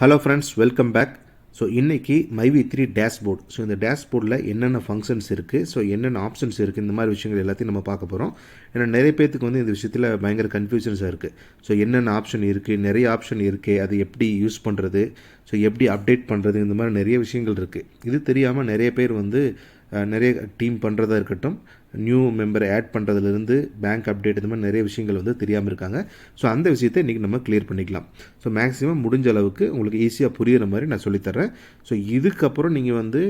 Hello friends welcome back so இன்றைக்கி மைவி three dashboard so இந்த டேஷ்போர்டில் என்னென்ன ஃபங்க்ஷன்ஸ் இருக்குது ஸோ என்னென்ன ஆப்ஷன்ஸ் இருக்குது இந்த மாதிரி விஷயங்கள் எல்லாத்தையும் நம்ம பார்க்க போகிறோம் ஏன்னா நிறைய பேர்த்துக்கு வந்து இந்த விஷயத்தில் பயங்கர கன்ஃபியூஷன்ஸாக இருக்குது ஸோ என்னென்ன ஆப்ஷன் இருக்குது நிறைய ஆப்ஷன் இருக்குது அது எப்படி யூஸ் பண்ணுறது ஸோ எப்படி அப்டேட் பண்ணுறது இந்த மாதிரி நிறைய விஷயங்கள் இருக்குது இது தெரியாமல் நிறைய பேர் வந்து நிறைய டீம் பண்ணுறதா இருக்கட்டும். நியூ மெம்பரை ஆட் பண்ணுறதுலேருந்து பேங்க் அப்டேட் இந்த மாதிரி நிறைய விஷயங்கள் வந்து தெரியாமல் இருக்காங்க. ஸோ அந்த விஷயத்தை இன்றைக்கி நம்ம கிளியர் பண்ணிக்கலாம். ஸோ மேக்ஸிமம் முடிஞ்ச அளவுக்கு உங்களுக்கு ஈஸியாக புரியிற மாதிரி நான் சொல்லித்தரேன் ஸோ இதுக்கப்புறம் நீங்கள் வந்து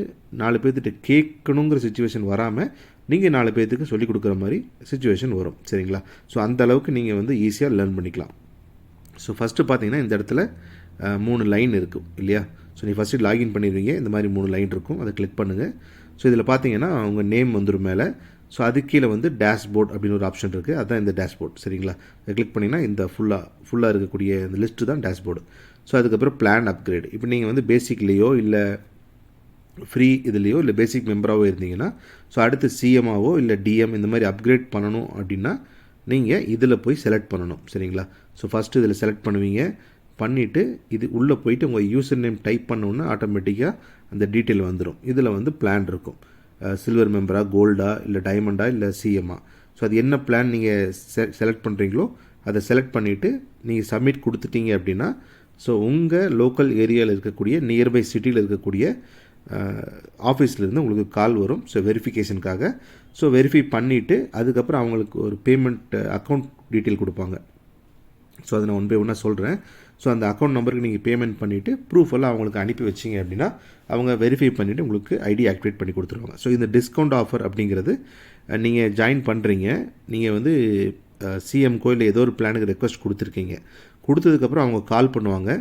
நாலு பேர்த்திட்ட கேட்கணுங்கிற சுச்சுவேஷன் வராமல் நீங்கள் நாலு பேர்த்துக்கு சொல்லிக் கொடுக்குற மாதிரி சுச்சுவேஷன் வரும். சரிங்களா? ஸோ அந்த அளவுக்கு நீங்கள் வந்து ஈஸியாக லேர்ன் பண்ணிக்கலாம். ஸோ ஃபஸ்ட்டு பார்த்தீங்கன்னா இந்த இடத்துல மூணு லைன் இருக்கும் இல்லையா? ஸோ நீ ஃபஸ்ட்டு லாகின் பண்ணிடுவீங்க. இந்த மாதிரி மூணு லைன் இருக்கும். அதை கிளிக் பண்ணுங்கள் ஸோ இதில் பார்த்தீங்கன்னா உங்கள் நேம் வந்துடும் மேலே. ஸோ அது கீழே வந்து டேஷ்போர்ட் அப்படின்னு ஒரு ஆப்ஷன் இருக்குது அதுதான் இந்த டேஷ்போர்ட் சரிங்களா? கிளிக் பண்ணிங்கன்னா இந்த ஃபுல்லாக ஃபுல்லாக இருக்கக்கூடிய இந்த லிஸ்ட்டு தான் டேஷ்போர்டு ஸோ அதுக்கப்புறம் பிளான் அப்கிரேட் இப்போ நீங்கள் வந்து பேசிக்லேயோ இல்லை ஃப்ரீ இதுலேயோ இல்லை பேசிக் மெம்பராகவோ இருந்தீங்கன்னா ஸோ அடுத்து சிஎம்ஆவோ இல்லை டிஎம் இந்த மாதிரி அப்கிரேட் பண்ணணும் அப்படின்னா நீங்கள் இதில் போய் செலக்ட் பண்ணணும். சரிங்களா? ஸோ ஃபஸ்ட்டு இதில் செலக்ட் பண்ணுவீங்க. பண்ணிவிட்டு இது உள்ளே போயிட்டு உங்கள் யூசர் நேம் டைப் பண்ணோன்னா ஆட்டோமேட்டிக்காக அந்த டீட்டெயில் வந்துடும் இதில் வந்து பிளான் இருக்கும். சில்வர் மெம்பரா கோல்டா இல்லை டைமண்டா இல்லை சிஎம்ஆ ஸோ அது என்ன பிளான் நீங்கள் செ செலக்ட் பண்ணுறீங்களோ அதை செலக்ட் பண்ணிவிட்டு நீங்கள் சப்மிட் கொடுத்துட்டீங்க அப்படின்னா ஸோ உங்கள் லோக்கல் ஏரியாவில் இருக்கக்கூடிய நியர்பை சிட்டியில் இருக்கக்கூடிய ஆஃபீஸ்லேருந்து உங்களுக்கு கால் வரும். ஸோ வெரிஃபிகேஷனுக்காக ஸோ வெரிஃபை பண்ணிவிட்டு அதுக்கப்புறம் அவங்களுக்கு ஒரு பேமெண்ட் அக்கௌண்ட் டீட்டெயில் கொடுப்பாங்க. ஸோ அதை நான் ஒன் பை ஒன்னாக சொல்கிறேன் ஸோ அந்த அக்கௌண்ட் நம்பருக்கு நீங்கள் பேமெண்ட் பண்ணிவிட்டு ப்ரூஃப் எல்லாம் அவங்களுக்கு அனுப்பி வச்சிங்க அப்படின்னா அவங்க வெரிஃபை பண்ணிவிட்டு உங்களுக்கு ஐடி ஆக்டிவேட் பண்ணி கொடுத்துருவாங்க. ஸோ இந்த டிஸ்கவுண்ட் ஆஃபர் அப்படிங்கிறது நீங்கள் ஜாயின் பண்ணுறீங்க நீங்கள் வந்து சிஎம் கோயில் ஏதோ ஒரு பிளானுக்கு ரெக்வஸ்ட் கொடுத்துருக்கீங்க. கொடுத்ததுக்கப்புறம் அவங்க கால் பண்ணுவாங்க.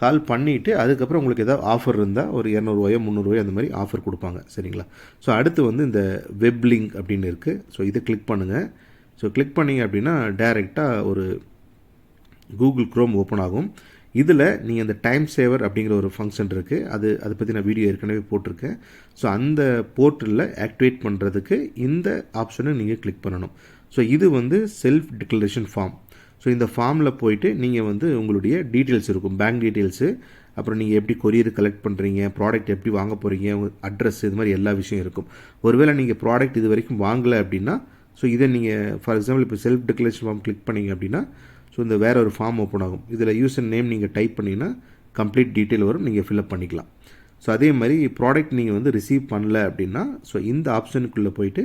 கால் பண்ணிவிட்டு அதுக்கப்புறம் உங்களுக்கு ஏதாவது ஆஃபர் இருந்தால் ஒரு இரநூறுவாயோ முந்நூறுவாயோ அந்த மாதிரி ஆஃபர் கொடுப்பாங்க. சரிங்களா? ஸோ அடுத்து வந்து இந்த வெப் லிங்க் அப்படின்னு இருக்குது ஸோ இதை கிளிக் பண்ணுங்கள் ஸோ கிளிக் பண்ணிங்க அப்படின்னா டைரெக்டாக ஒரு கூகுள் க்ரோம் ஓப்பன் ஆகும். இதில் நீங்கள் அந்த டைம் சேவர் அப்படிங்கிற ஒரு ஃபங்க்ஷன் இருக்குது அது அதை பற்றி நான் வீடியோ ஏற்கனவே போட்டிருக்கேன். ஸோ அந்த போர்ட்டலில் ஆக்டிவேட் பண்ணுறதுக்கு இந்த ஆப்ஷனை நீங்கள் கிளிக் பண்ணணும். ஸோ இது வந்து செல்ஃப் டிக்ளரேஷன் ஃபார்ம் ஸோ இந்த ஃபார்மில் போயிட்டு நீங்கள் வந்து உங்களுடைய டீட்டெயில்ஸ் இருக்கும். பேங்க் டீட்டெயில்ஸு அப்புறம் நீங்கள் எப்படி கொரியர் கலெக்ட் பண்ணுறீங்க ப்ராடக்ட் எப்படி வாங்க போகிறீங்க அட்ரஸ் இது மாதிரி எல்லா விஷயம் இருக்கும். ஒருவேளை நீங்கள் ப்ராடக்ட் இது வரைக்கும் வாங்கலை அப்படின்னா ஸோ இதை நீங்கள் ஃபார் எக்ஸாம்பிள் இப்போ செல்ஃப் டிக்ளரேஷன் ஃபார்ம் கிளிக் பண்ணிங்க அப்படின்னா ஸோ இந்த வேறு ஒரு ஃபார்ம் ஓப்பன் ஆகும். இதில் யூசர் நேம் நீங்கள் டைப் பண்ணிங்கன்னா கம்ப்ளீட் டீட்டெயில் வரும். நீங்கள் ஃபில்அப் பண்ணிக்கலாம். ஸோ அதே மாதிரி ப்ராடக்ட் நீங்கள் வந்து ரிசீவ் பண்ணல அப்படின்னா ஸோ இந்த ஆப்ஷனுக்குள்ளே போயிட்டு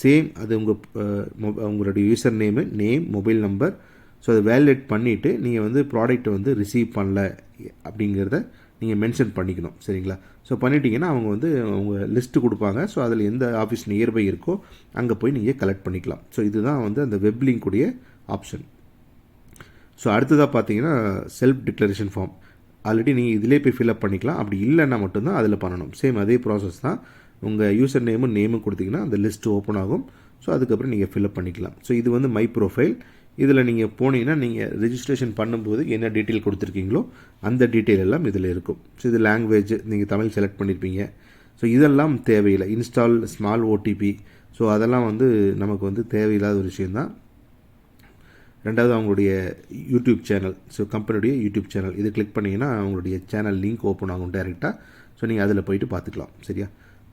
சேம் அது உங்கள் உங்களுடைய user name name mobile number so அதை வேலிடேட் பண்ணிவிட்டு நீங்கள் வந்து ப்ராடக்ட்டை வந்து ரிசீவ் பண்ணல அப்படிங்கிறத நீங்கள் மென்ஷன் பண்ணிக்கணும். சரிங்களா? ஸோ பண்ணிட்டீங்கன்னா அவங்க வந்து அவங்க லிஸ்ட்டு கொடுப்பாங்க. ஸோ அதில் எந்த ஆஃபீஸ் நியர்பை இருக்கோ அங்கே போய் நீங்கள் கலெக்ட் பண்ணிக்கலாம். ஸோ இதுதான் வந்து அந்த வெப் லிங்க்குடைய ஆப்ஷன் ஸோ அடுத்ததாக பார்த்தீங்கன்னா செல்ஃப் டிக்ளரேஷன் ஃபார்ம் ஆல்ரெடி நீங்கள் இதிலே போய் ஃபில்அப் பண்ணிக்கலாம். அப்படி இல்லைன்னா மட்டும்தான் அதில் பண்ணணும். சேம் அதே ப்ராசஸ் தான். உங்கள் யூசர் நேமும் நேமும் கொடுத்தீங்கன்னா அந்த லிஸ்ட் ஓப்பன் ஆகும். ஸோ அதுக்கப்புறம் நீங்கள் ஃபில்அப் பண்ணிக்கலாம். ஸோ இது வந்து மை ப்ரொஃபைல் இதில் நீங்கள் போனீங்கன்னா நீங்கள் ரிஜிஸ்ட்ரேஷன் பண்ணும்போது என்ன டீட்டெயில் கொடுத்துருக்கீங்களோ அந்த டீட்டெயில் எல்லாம் இதில் இருக்கும். ஸோ இது லாங்குவேஜ் நீங்கள் தமிழ் செலக்ட் பண்ணியிருப்பீங்க ஸோ இதெல்லாம் தேவையில்லை. இன்ஸ்டால் ஸ்மால் ஓடிபி ஸோ அதெல்லாம் வந்து நமக்கு வந்து தேவையில்லாத ஒரு விஷயந்தான் ரெண்டாவது அவங்களுடைய யூடியூப் சேனல் ஸோ கம்பெனியுடைய யூடியூப் சேனல் இது கிளிக் பண்ணிங்கன்னா அவங்களுடைய சேனல் லிங்க் ஓப்பன் ஆகும் டைரெக்டாக ஸோ நீங்கள் அதில் போயிட்டு பார்த்துக்கலாம். சரியா?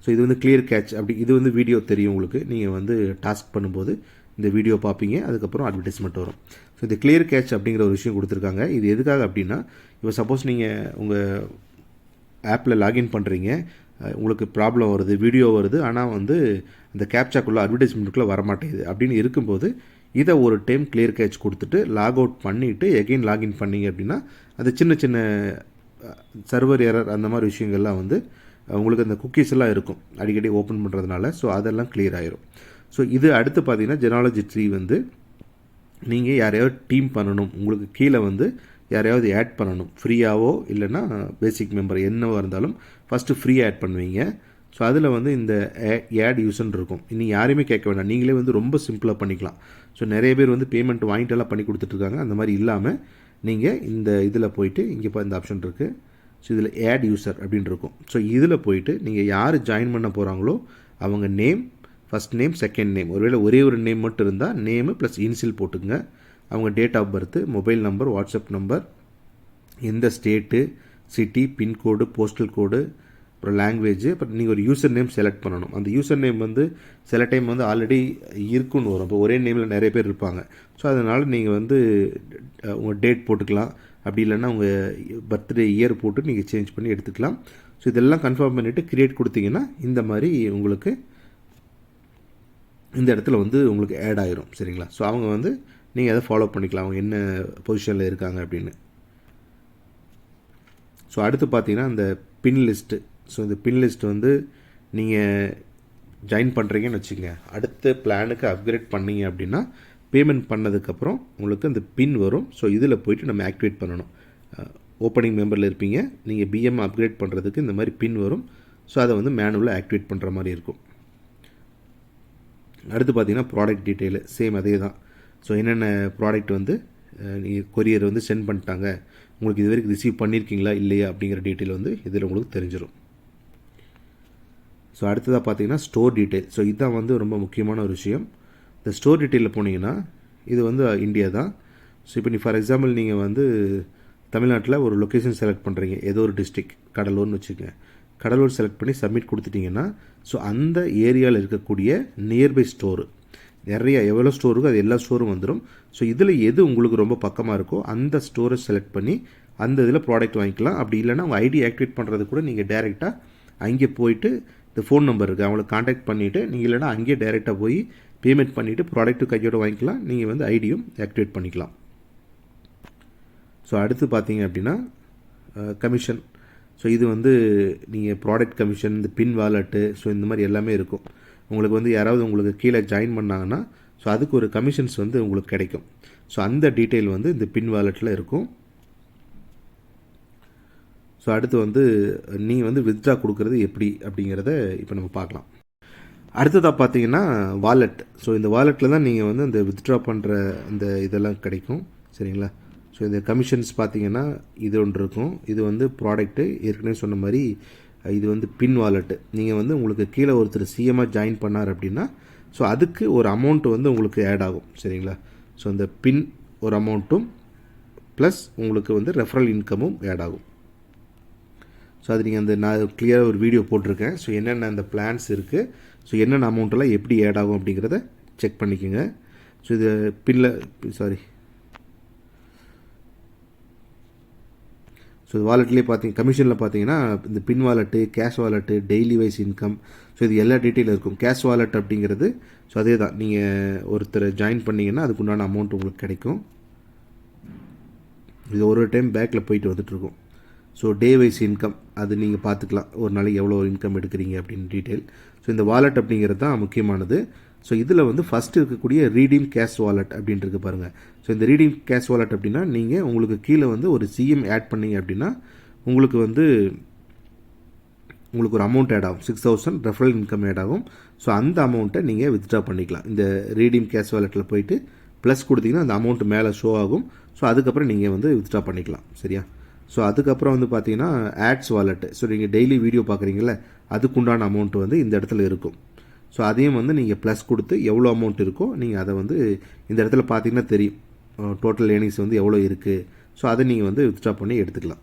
ஸோ இது வந்து கிளியர் கேட்ச் அப்படி இது வந்து வீடியோ தெரியும் உங்களுக்கு. நீங்கள் வந்து டாஸ்க் பண்ணும்போது இந்த வீடியோ பார்ப்பீங்க. அதுக்கப்புறம் அட்வர்டைஸ்மெண்ட் வரும். ஸோ இந்த கிளியர் கேட்ச் அப்படிங்கிற ஒரு விஷயம் கொடுத்துருக்காங்க. இது எதுக்காக அப்படின்னா இப்போ சப்போஸ் நீங்கள் உங்கள் ஆப்பில் லாகின் பண்ணுறீங்க உங்களுக்கு ப்ராப்ளம் வருது வீடியோ வருது. ஆனால் வந்து அந்த கேப்சாக்குள்ளே அட்வர்டைஸ்மெண்ட்டுக்குள்ளே வரமாட்டேங்குது. அப்படின்னு இருக்கும்போது இதை ஒரு டைம் கிளியர் கேட்ச் கொடுத்துட்டு லாக் அவுட் பண்ணிவிட்டு எகெயின் லாகின் பண்ணீங்க அப்படின்னா அது சின்ன சின்ன சர்வர் எரர் அந்த மாதிரி விஷயங்கள்லாம் வந்து உங்களுக்கு அந்த குக்கீஸ் எல்லாம் இருக்கும். அடிக்கடி ஓப்பன் பண்ணுறதுனால ஸோ அதெல்லாம் கிளியர் ஆயிரும். ஸோ இது அடுத்து பார்த்தீங்கன்னா ஜெனாலஜி ட்ரீ வந்து நீங்கள் யாரையாவது டீம் பண்ணணும். உங்களுக்கு கீழே வந்து யாரையாவது ஆட் பண்ணணும். ஃப்ரீயாவோ இல்லைன்னா பேசிக் மெம்பர் என்னவோ இருந்தாலும் ஃபஸ்ட்டு ஃப்ரீ ஆட் பண்ணுவீங்க. ஸோ அதில் வந்து இந்த ஏட் யூஸ்ன்னு இருக்கும். இனி யாரையுமே கேட்க வேண்டாம். நீங்களே வந்து ரொம்ப சிம்பிளாக பண்ணிக்கலாம். ஸோ நிறைய பேர் வந்து பேமெண்ட் வாங்கிட்டு எல்லாம் பண்ணி கொடுத்துட்ருக்காங்க. அந்த மாதிரி இல்லாமல் நீங்கள் இந்த இதில் போயிட்டு இங்கே இப்போ இந்த ஆப்ஷன் இருக்குது ஸோ இதில் ஏட் யூசர் அப்படின்னு இருக்கும். ஸோ இதில் போயிட்டு நீங்கள் யார் ஜாயின் பண்ண போகிறாங்களோ அவங்க name first name second name ஒருவேளை ஒரே ஒரு நேம் மட்டும் இருந்தால் நேமு ப்ளஸ் இன்சில் போட்டுங்க அவங்க date of birth mobile number WhatsApp number எந்த state city pincode postal code அப்புறம் லாங்குவேஜ் அப்புறம் நீங்கள் ஒரு யூசர் நேம் செலக்ட் பண்ணணும். அந்த யூசர் நேம் வந்து சில டைம் வந்து ஆல்ரெடி இருக்குன்னு வரும். இப்போ ஒரே நேமில் நிறைய பேர் இருப்பாங்க. ஸோ அதனால் நீங்கள் வந்து உங்கள் டேட் போட்டுக்கலாம். அப்படி இல்லைன்னா உங்கள் பர்த்டே இயர் போட்டு நீங்கள் சேஞ்ச் பண்ணி எடுத்துக்கலாம். ஸோ இதெல்லாம் கன்ஃபார்ம் பண்ணிவிட்டு க்ரியேட் கொடுத்தீங்கன்னா இந்த மாதிரி உங்களுக்கு இந்த இடத்துல வந்து உங்களுக்கு ஆட் ஆயிரும். சரிங்களா? ஸோ அவங்க வந்து நீங்கள் அதை ஃபாலோ பண்ணிக்கலாம். அவங்க என்ன பொசிஷனில் இருக்காங்க அப்படின்னு. ஸோ அடுத்து பார்த்தீங்கன்னா அந்த பின் லிஸ்ட்டு ஸோ இந்த பின் லிஸ்ட் வந்து நீங்கள் ஜாயின் பண்ணுறீங்கன்னு வச்சுக்கோங்க. அடுத்த பிளானுக்கு அப்கிரேட் பண்ணீங்க அப்படின்னா பேமெண்ட் பண்ணதுக்கப்புறம் உங்களுக்கு அந்த பின் வரும். ஸோ இதில் போயிட்டு நம்ம ஆக்டிவேட் பண்ணணும். ஓப்பனிங் மெம்பரில் இருப்பீங்க. நீங்கள் பிஎம் அப்கிரேட் பண்ணுறதுக்கு இந்த மாதிரி பின் வரும். ஸோ அதை வந்து மேனுவலாக ஆக்டிவேட் பண்ணுற மாதிரி இருக்கும். அடுத்து பார்த்தீங்கன்னா ப்ராடக்ட் டீட்டெயிலு சேம் அதே தான் ஸோ என்னென்ன ப்ராடக்ட் வந்து நீங்கள் கொரியர் வந்து சென்ட் பண்ணிட்டாங்க உங்களுக்கு இது வரைக்கும் ரிசீவ் பண்ணியிருக்கீங்களா இல்லையா அப்படிங்கிற டீட்டெயில் வந்து இதில் உங்களுக்கு தெரிஞ்சிடும் ஸோ அடுத்ததாக பார்த்தீங்கன்னா ஸ்டோர் டீட்டெயில் ஸோ இதுதான் வந்து ரொம்ப முக்கியமான ஒரு விஷயம். இந்த ஸ்டோர் டீட்டெயிலில் போனீங்கன்னா இது வந்து இந்தியா தான். ஸோ இப்போ நீ ஃபார் எக்ஸாம்பிள் நீங்கள் வந்து தமிழ்நாட்டில் ஒரு லொக்கேஷன் செலக்ட் பண்ணுறீங்க ஏதோ ஒரு டிஸ்ட்ரிக்ட் கடலூர்னு வச்சுக்கோங்க. கடலூர் செலக்ட் பண்ணி சப்மிட் கொடுத்துட்டிங்கன்னா ஸோ அந்த ஏரியாவில் இருக்கக்கூடிய நியர்பை ஸ்டோரு நிறைய எவ்வளோ ஸ்டோர் இருக்கோ அது எல்லா ஸ்டோரும் வந்துடும் ஸோ இதில் எது உங்களுக்கு ரொம்ப பக்கமாக இருக்கோ அந்த ஸ்டோரை செலக்ட் பண்ணி அந்த இதில் ப்ராடக்ட் வாங்கிக்கலாம். அப்படி இல்லைன்னா உங்கள் ஐடி ஆக்டிவேட் பண்ணுறது கூட நீங்கள் டேரெக்டாக அங்கே போயிட்டு இந்த ஃபோன் நம்பர் இருக்குது அவங்கள காண்டாக்ட் பண்ணிவிட்டு நீங்கள் இல்லைனா அங்கேயே டேரெக்டாக போய் பேமெண்ட் பண்ணிவிட்டு ப்ராடக்ட்டு கையோட வாங்கிக்கலாம். நீங்கள் வந்து ஐடியும் ஆக்டிவேட் பண்ணிக்கலாம். ஸோ அடுத்து பார்த்தீங்க அப்படின்னா கமிஷன் ஸோ இது வந்து நீங்கள் ப்ராடக்ட் கமிஷன் இந்த பின் வாலெட்டு ஸோ இந்த மாதிரி எல்லாமே இருக்கும். உங்களுக்கு வந்து யாராவது உங்களுக்கு கீழே ஜாயின் பண்ணாங்கன்னா ஸோ அதுக்கு ஒரு கமிஷன்ஸ் வந்து உங்களுக்கு கிடைக்கும். ஸோ அந்த டீட்டெயில் வந்து இந்த பின் வாலெட்டில் இருக்கும். ஸோ அடுத்து வந்து நீங்கள் வந்து வித்ட்ரா கொடுக்குறது எப்படி அப்படிங்கிறத இப்போ நம்ம பார்க்கலாம். அடுத்ததாக பார்த்தீங்கன்னா வாலெட் ஸோ இந்த வாலெட்டில் தான் நீங்கள் வந்து அந்த வித்ட்ரா பண்ணுற அந்த இதெல்லாம் கிடைக்கும். சரிங்களா? ஸோ இந்த கமிஷன்ஸ் பார்த்தீங்கன்னா இது ஒன்று இருக்கும். இது வந்து ப்ராடக்ட்டு ஏற்கனவே சொன்ன மாதிரி இது வந்து பின் வாலெட்டு நீங்கள் வந்து உங்களுக்கு கீழே ஒருத்தர் சிஎம்மாக ஜாயின் பண்ணார் அப்படின்னா ஸோ அதுக்கு ஒரு அமௌண்ட் வந்து உங்களுக்கு ஆட் ஆகும். சரிங்களா? ஸோ இந்த பின் ஒரு அமௌண்ட்டும் ப்ளஸ் உங்களுக்கு வந்து ரெஃபரல் இன்கமும் ஆட் ஆகும். ஸோ அது நீங்கள் அந்த நான் கிளியராக ஒரு வீடியோ போட்டிருக்கேன். ஸோ என்னென்ன அந்த பிளான்ஸ் இருக்குது ஸோ என்னென்ன அமௌண்ட்டெல்லாம் எப்படி ஆட் ஆகும் அப்படிங்கிறத செக் பண்ணிக்கோங்க. ஸோ இது பின்ல சாரி ஸோ இது வாலெட்லேயே பார்த்தீங்க கமிஷனில் பார்த்தீங்கன்னா இந்த பின் wallet cash wallet daily wise income so இது எல்லா டீட்டெயிலும் இருக்கும். கேஷ் வாலெட் அப்படிங்கிறது ஸோ அதே தான் நீங்கள் ஒருத்தரை ஜாயின் பண்ணிங்கன்னா அதுக்குண்டான அமௌண்ட் உங்களுக்கு கிடைக்கும். இது ஒரு டைம் பேக்கில் போயிட்டு வந்துட்டுருக்கோம் ஸோ டே வைஸ் இன்கம் அது நீங்கள் பார்த்துக்கலாம். ஒரு நாளைக்கு எவ்வளோ இன்கம் எடுக்கிறீங்க அப்படின்னு டீட்டெயில் ஸோ இந்த வாலெட் அப்படிங்கிறது தான் முக்கியமானது. ஸோ இதில் வந்து ஃபஸ்ட்டு இருக்கக்கூடிய ரீடீம் கேஷ் வாலெட் அப்படின்ட்டு பாருங்கள் ஸோ இந்த ரீடீம் கேஷ் வாலெட் அப்படின்னா நீங்கள் உங்களுக்கு கீழே வந்து ஒரு சிஎம் ஆட் பண்ணீங்க அப்படின்னா உங்களுக்கு வந்து உங்களுக்கு ஒரு அமௌண்ட் ஆட் ஆகும். Six thousand referral income add ஆகும். ஸோ அந்த அமௌண்ட்டை நீங்கள் வித்ட்ரா பண்ணிக்கலாம். இந்த ரீடீம் கேஷ் வாலெட்டில் போயிட்டு ப்ளஸ் கொடுத்தீங்கன்னா அந்த அமௌண்ட் மேலே ஷோ ஆகும். ஸோ அதுக்கப்புறம் நீங்கள் வந்து வித்ட்ரா பண்ணிக்கலாம். சரியா? ஸோ அதுக்கப்புறம் வந்து பார்த்தீங்கன்னா ஆட்ஸ் வாலெட்டு ஸோ நீங்கள் டெய்லி வீடியோ பார்க்குறீங்களே அதுக்குண்டான அமௌண்ட் வந்து இந்த இடத்துல இருக்கும். ஸோ அதையும் வந்து நீங்கள் ப்ளஸ் கொடுத்து எவ்வளோ அமௌண்ட் இருக்கோ நீங்கள் அதை வந்து இந்த இடத்துல பார்த்தீங்கன்னா தெரியும். டோட்டல் ஏர்னிங்ஸ் வந்து எவ்வளோ இருக்குது ஸோ அதை நீங்கள் வந்து வித்ட்ரா பண்ணி எடுத்துக்கலாம்.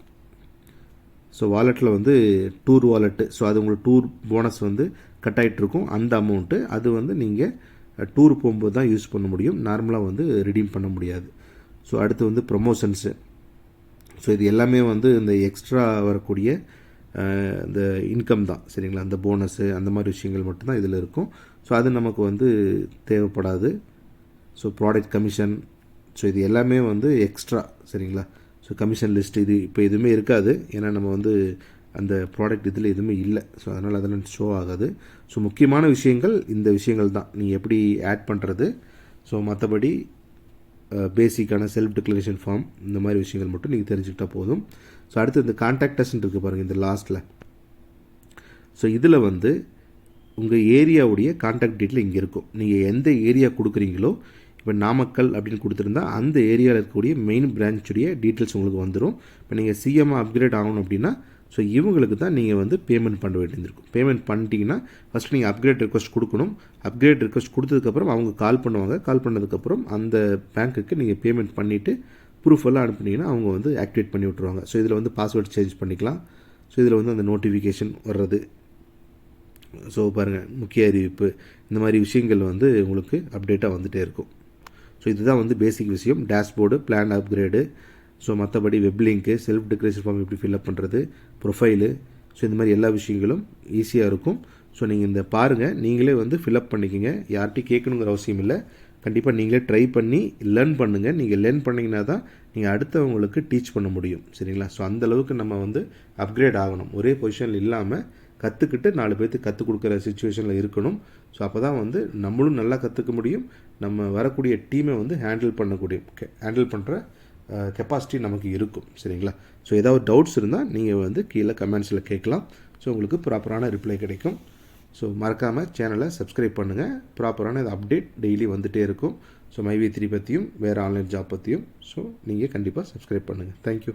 ஸோ வாலெட்டில் வந்து டூர் வாலெட்டு ஸோ அது உங்களுக்கு டூர் போனஸ் வந்து கட் ஆகிட்ருக்கும் அந்த அமௌண்ட்டு அது வந்து நீங்கள் டூர் போகும்போது தான் யூஸ் பண்ண முடியும். நார்மலாக வந்து ரிடீம் பண்ண முடியாது. ஸோ அடுத்து வந்து ப்ரொமோஷன்ஸு ஸோ இது எல்லாமே வந்து இந்த எக்ஸ்ட்ரா வரக்கூடிய இந்த இன்கம் தான் சரிங்களா? அந்த போனஸு அந்த மாதிரி விஷயங்கள் மட்டும்தான் இதில் இருக்கும். ஸோ அது நமக்கு வந்து தேவைப்படாது. ஸோ ப்ராடக்ட் கமிஷன் ஸோ இது எல்லாமே வந்து எக்ஸ்ட்ரா சரிங்களா? ஸோ கமிஷன் லிஸ்ட் இது இப்போ எதுவுமே இருக்காது. ஏன்னா நம்ம வந்து அந்த ப்ராடக்ட் இதில் எதுவுமே இல்லை. ஸோ அதனால் அதெல்லாம் ஷோ ஆகாது. ஸோ முக்கியமான விஷயங்கள் இந்த விஷயங்கள் தான். நீங்கள் எப்படி ஆட் பண்ணுறது ஸோ மற்றபடி பேசிக்கான செல்ஃப் டிக்ளரேஷன் ஃபார்ம் இந்த மாதிரி விஷயங்கள் மட்டும் நீங்கள் தெரிஞ்சுக்கிட்டால் போதும். ஸோ அடுத்து இந்த கான்டாக்டர்ஸ்ன்னு இருக்குது பாருங்கள் இந்த லாஸ்ட்டில் ஸோ இதில் வந்து உங்கள் ஏரியாவுடைய கான்டாக்ட் டீட்டெயில் இங்கே இருக்கும். நீங்கள் எந்த ஏரியா கொடுக்குறீங்களோ இப்போ நாமக்கல் அப்படின்னு கொடுத்துருந்தா அந்த ஏரியாவில் இருக்கக்கூடிய மெயின் பிரான்ச்சுடைய டீட்டெயில்ஸ் உங்களுக்கு வந்துடும் இப்போ நீங்கள் சிஎம் அப்கிரேட் ஆகணும் அப்படின்னா ஸோ இவங்களுக்கு தான் நீங்கள் வந்து பேமெண்ட் பண்ண வேண்டியிருக்கும் பேமெண்ட் பண்ணிட்டீங்கன்னா ஃபஸ்ட்டு நீங்கள் அப்கிரேட் ரிக்வஸ்ட் கொடுக்கணும். அப்கிரேட் ரிக்வஸ்ட் கொடுத்ததுக்கப்புறம் அவங்க கால் பண்ணுவாங்க. கால் பண்ணதுக்கப்புறம் அந்த பேங்க்குக்கு நீங்கள் பேமெண்ட் பண்ணிவிட்டு ப்ரூஃப் எல்லாம் அனுப்புனீங்கன்னா அவங்க வந்து ஆக்டிவேட் பண்ணி விட்ருவாங்க ஸோ இதில் வந்து பாஸ்வேர்ட் சேஞ்ச் பண்ணிக்கலாம். ஸோ இதில் வந்து அந்த நோட்டிஃபிகேஷன் வர்றது. ஸோ பாருங்கள் முக்கிய அறிவிப்பு. இந்த மாதிரி விஷயங்கள் வந்து உங்களுக்கு அப்டேட்டாக வந்துகிட்டே இருக்கும். ஸோ இதுதான் வந்து பேசிக் விஷயம். டேஷ்போர்டு பிளான் அப்கிரேடு ஸோ மற்றபடி வெப் லிங்க்கு செல்ஃப் டிக்ரேஷன் ஃபார்ம் எப்படி ஃபில்அப் பண்ணுறது ப்ரொஃபைலு ஸோ இந்த மாதிரி எல்லா விஷயங்களும் ஈஸியாக இருக்கும். ஸோ நீங்கள் இந்த பாருங்கள் நீங்களே வந்து ஃபில்அப் பண்ணிக்கோங்க. யார்கிட்டையும் கேட்கணுங்கிற அவசியம் இல்லை. கண்டிப்பாக நீங்களே ட்ரை பண்ணி லேர்ன் பண்ணுங்கள் நீங்கள் லேர்ன் பண்ணிங்கன்னா தான் நீங்கள் அடுத்தவங்களுக்கு டீச் பண்ண முடியும். சரிங்களா? ஸோ அந்த அளவுக்கு நம்ம வந்து அப்கிரேட் ஆகணும். ஒரே பொசிஷனில் இல்லாமல் கற்றுக்கிட்டு நாலு பேர்த்துக்கு கற்றுக் கொடுக்குற சுச்சுவேஷனில் இருக்கணும். ஸோ அப்போ தான் வந்து நம்மளும் நல்லா கற்றுக்க முடியும். நம்ம வரக்கூடிய டீமை வந்து ஹேண்டில் பண்ணக்கூடிய ஹேண்டில் பண்ணுற கெப்பாசிட்டி நமக்கு இருக்கும் சரிங்களா? ஸோ ஏதாவது டவுட்ஸ் இருந்தால் நீங்கள் வந்து கீழே கமெண்ட்ஸில் கேட்கலாம். ஸோ உங்களுக்கு ப்ராப்பரான ரிப்ளை கிடைக்கும். ஸோ மறக்காமல் சேனலை சப்ஸ்கிரைப் பண்ணுங்கள் ப்ராப்பரான இது அப்டேட் டெய்லி வந்துகிட்டே இருக்கும். ஸோ மைவி த்ரீ பற்றியும் வேறு ஆன்லைன் ஜாப் பற்றியும் ஸோ நீங்கள் கண்டிப்பாக சப்ஸ்கிரைப் பண்ணுங்கள் தேங்க்யூ